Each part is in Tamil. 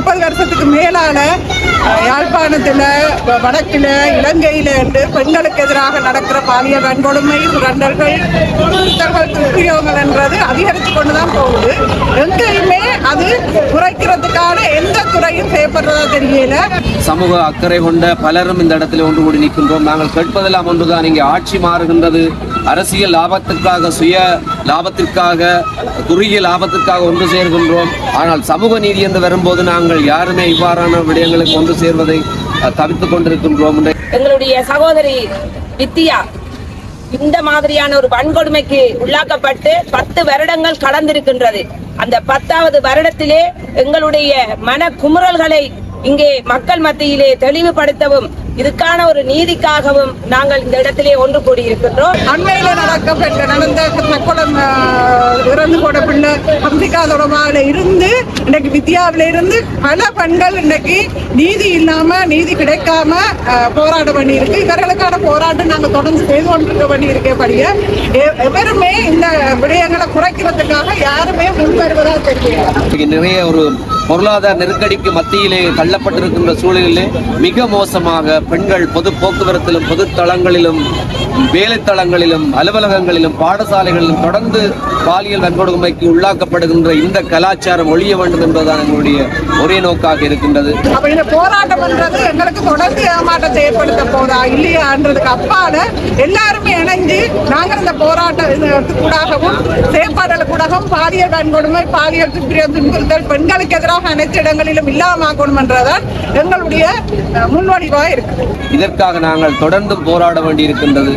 முப்பது வருஷத்துக்கு மேலான யாழ்ப்பாணத்தில் யாழ்ப்பாணத்துல இலங்கையில் இலங்கையில என்று பெண்களுக்கு எதிராக நடக்கிற பாலியல் வன்கொடுமை சுரண்டல்கள் துன்புறுத்தல்கள் துஷ்பிரயோகங்கள் என்றது அதிகரித்து கொண்டுதான் போகுது. எங்கேயுமே அது குறைக்கிறதுக்கான எந்த துறையும் செய்யப்படுறதா தெரியல. சமூக அக்கறை கொண்ட பலரும் இந்த இடத்துல ஒன்று கூடி நிற்கின்றோம். நாங்கள் கேட்பதெல்லாம் ஒன்றுதான். இங்கே ஆட்சி மாறுகின்றது. அரசியல் லாபத்திற்காக சுய லாபத்திற்காக குறுகிய லாபத்திற்காக ஒன்று சேர்கின்றோம். ஆனால் சமூக நீதி என்று வரும்போது நாங்கள் யாருமே இவ்வாறான விடயங்களுக்கு ஒன்று சேர்வதை அஹ், கொண்டிருக்கின்றோம். எங்களுடைய சகோதரி வித்தியா இந்த மாதிரியான ஒரு வன்கொடுமைக்கு உள்ளாக்கப்பட்டு பத்து வருடங்கள் கடந்திருக்கின்றது. அந்த பத்தாவது வருடத்திலே எங்களுடைய மன குமுறல்களை இங்கே மக்கள் மத்தியிலே தெளிவுபடுத்தவும் இதுக்கான ஒரு நீதிக்காகவும் நாங்கள் இந்த இடத்திலே ஒன்று கூடியிருக்கின்றோம். அண்மையில நடக்கப்பட்ட நடந்த ஆஹ், இறந்து போன பிள்ளை அம்பிகாதோடமாவில இருந்து இன்னைக்கு வித்யாவில இருந்து பல பெண்கள் இன்னைக்கு நீதி இல்லாம நீதி கிடைக்காம போராட வேண்டி இருக்கு இவர்களுக்கான போராட்டம் நாங்க தொடர்ந்து செய்து கொண்டிருக்க வேண்டி இருக்கபடிய எவருமே இந்த விடயங்களை குறைக்கிறதுக்காக யாருமே முன் வருவதா தெரியல இங்கே நிறைய ஒரு பொருளாதார நெருக்கடிக்கு மத்தியிலே தள்ளப்பட்டிருக்கின்ற சூழலிலே மிக மோசமாக பெண்கள் பொது போக்குவரத்திலும் பொது தளங்களிலும் வேலைத்தளங்களிலும் அலுவலகங்களிலும் பாடசாலைகளிலும் தொடர்ந்து பாலியல் வன்கொடுமைக்கு உள்ளாக்கப்படுகின்ற இந்த கலாச்சாரம் ஒழிய வேண்டும் என்பதுதான் எங்களுடைய ஒரே நோக்காக இருக்கின்றது. இந்த போராட்டம் பண்றது எங்களுக்கு தொடர்ந்து ஏமாற்றம் செய்யப்படுத்த போதா இல்லையான்றதுக்கு அப்பால எல்லாருமே இணைஞ்சு நாங்கள் இந்த போராட்டத்துக்கூடாகவும் செயற்பாடுகள் கூடாகவும் பாலியல் வன்கொடுமை பாலியல் துஷ்பிரிய துன்புறுத்தல் பெண்களுக்கு எதிராக அனைத்து இடங்களிலும் இல்லாமக்கணும் என்றதான் எங்களுடைய முன்வடிவாக இருக்கு. இதற்காக நாங்கள் தொடர்ந்து போராட வேண்டியிருக்கின்றது.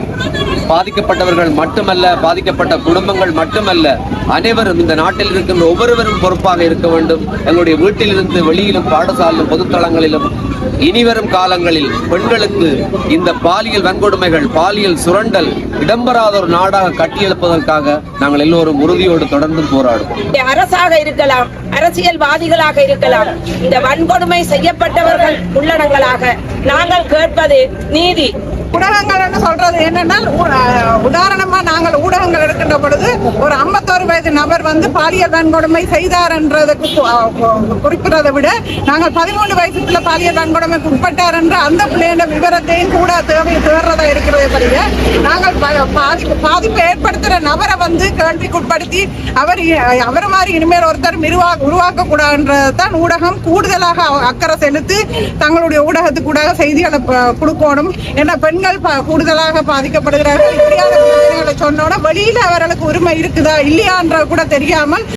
பாதிக்கப்பட்டவர்கள் மட்டுமல்ல பாதிக்கப்பட்ட குடும்பங்கள் மட்டுமல்ல அனைவரும் இந்த நாட்டில் இருக்கின்ற ஒவ்வொருவரும் பொறுப்பாக இருக்க வேண்டும். எங்களுடைய வீட்டிலிருந்து வெளியிலும் பாடசாலையிலும் பொதுத்தளங்களிலும் இனிவரும் காலங்களில் பெண்களுக்கு இந்த பாலியல் வன்கொடுமைகள் பாலியல் சுரண்டல் இடம்பெறாத ஒரு நாடாக கட்டியெழுப்பதற்காக நாங்கள் எல்லோரும் உறுதியோடு தொடர்ந்து போராடுவோம். அரசாக இருக்கலாம் அரசியல்வாதிகளாக இருக்கலாம். இந்த வன்கொடுமை செய்யப்பட்டவர்கள் உள்ளடங்களாக நாங்கள் கேட்பது நீதி. ஊடகங்கள்னு சொல்றது? என்னன்னா உதாரணமா நாங்கள் ஊடகங்கள் எடுக்கின்ற பொழுது ஒரு ஐம்பத்தோரு வயது நபர் வந்து பாலியல் வன்கொடுமை செய்தார்ன்றதுக்கு கு- குறிப்பிடுறதை விட நாங்கள் பதிமூணு வயசுக்குள்ள பாலியல் வன்கொடுமைக்கு உட்பட்டார் என்ற அந்த பிள்ளையோட விவரத்தையும் கூட தேவை தேர்றதா இருக்கிறதே தவிர நாங்கள் ப- பாதிப்பு பாதிப்பு ஏற்படுத்துற நபரை வந்து கேள்விக்குட்படுத்தி அவர் அவர் மாதிரி இனிமேல் ஒருத்தர் உருவாக்க உருவாக்க கூடாதுன்றதான் ஊடகம் கூடுதலாக அக்கறை செலுத்தி தங்களுடைய ஊடகத்துக்கூடாக செய்திகளை கொடுக்கணும் ஏன்னா பெண்கள் கூடுதலாக பாதிக்கப்படுகிறார்கள். இப்படியான சொன்னோட சொன்னோன்னா வெளியில அவர்களுக்கு உரிமை இருக்குதா? இல்லையான்ற கூட தெரியாமல்